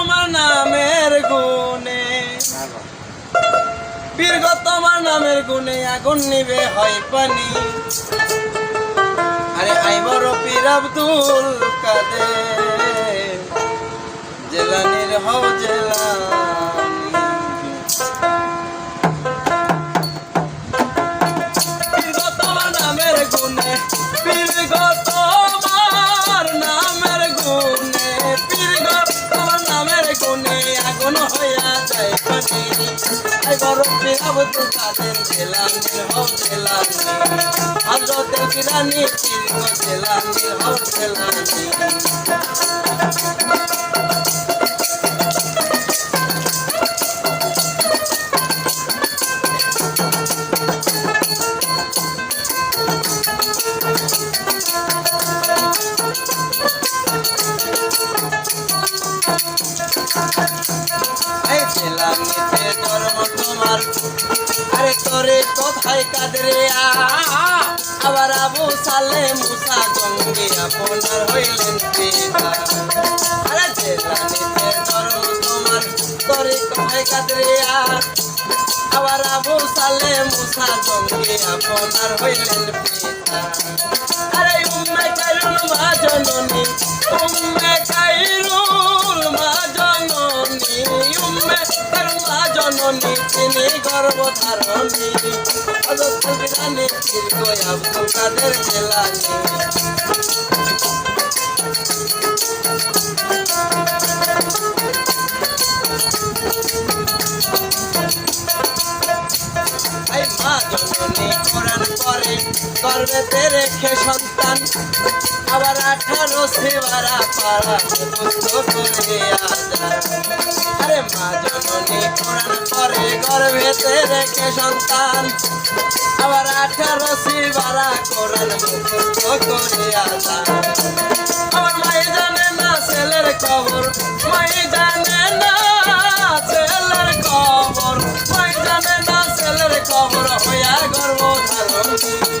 তোমার নামের গুণে। বীরগ তোমার নামের গুণে আগুন নিবে হয় পানি। আরে আইবর পীর আব্দুল কাদের। হও তোমার নামের আইবর পীর আব্দুল কাদের জেলানির হও জেলানি হজরতের কিরানি গো জেলানির হও জেলানি আরে তোরে কোথায় কাদরে আবার আবু সালে মুসা জঙ্গি আপনার হইলেন আরে জেলানিতে জন্ম তোমার তোরে কোথায় কাদরে আবার আবু সালে মুসা জঙ্গি আপনার হইলেন আরে উম্মে কাইরুল মা জননী, উম্মে কাইরুল মা জননী উম্মে কাইরুল জননী তিনি গর্ভধারণী হযরত বিরানি পীর আব্দুল কাদের জেলানি গর্ভেতে রেখে সন্তান আবার আঠারো সেবারা পাড়া করে আরে মা জননী, কোরআন পরে গর্ভেতে রেখে সন্তান। আবার আঠারো সেবারা কোরআন মুক্ত করে আজান। আমার মাই জানে না ছেলের খবর, মাই জানে না ছেলের খবর। মাই জানে না ছেলের খবর, হইয়া গর্ব ধারণী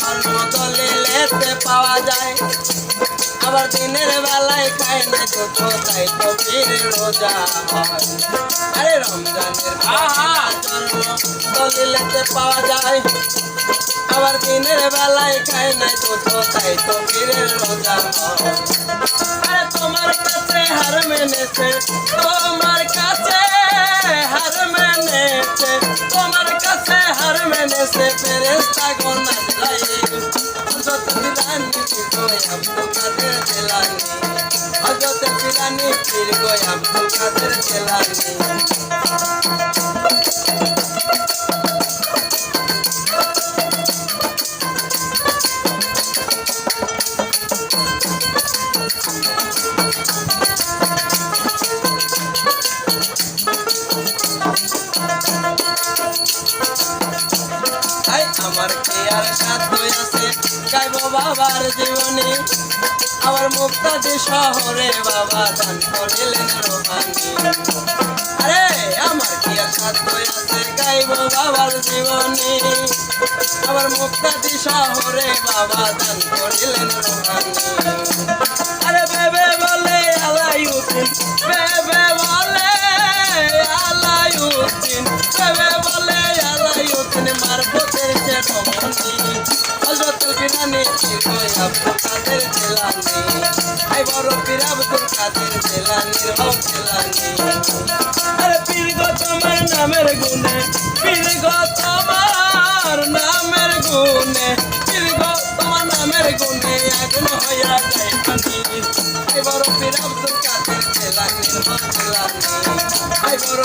জন্ম দলিলেতে পাওয়া যায় আবার দিনের বেলায় খায় না দুঃখ তাই তো বীর রোজা হয় আরে রমজানের পহেলা জন্ম দলিলেতে পাওয়া যায় আবার দিনের বেলায় খায় না দুঃখ তাই তো বীরের রোজা হয় আরে তোমার কাছে হার মেনেছে তোমার কাছে হার মেনেছে তোমার কাছে হার মেনেছে ফেরেস্তা গোনা যায় হজরত বিরানি পীর গো আব্দুল কাদের জেলানি। হজরত বিরানি পীর গো আব্দুল কাদের জেলানি। তাই গাইব বাবার জীবনী। আমার মুক্তাদি শহরে বাবা দান করিলেন রোহানি আরে, আমার কি আর সাধ্য আছে গাইব বাবার জীবনী? আমার মুক্তাদি শহরে বাবা দান করিলেন রোহানি আরে, বেবে বলে আলাইউদ্দিন বেবে বলে আলাইউদ্দিন বেবে বলে আলাইউদ্দিন মারফতের যে পীর গো আব্দুল কাদের জেলানি আই বড় পীর আব্দুল নামের গুণে পীর গো তোমার নামের গুণে পীর গো নামের গুণে আগুন হইয়া যায় পানি আই বড় পীর আব্দুল কাদের জেলানির হক জেলানি আই বড়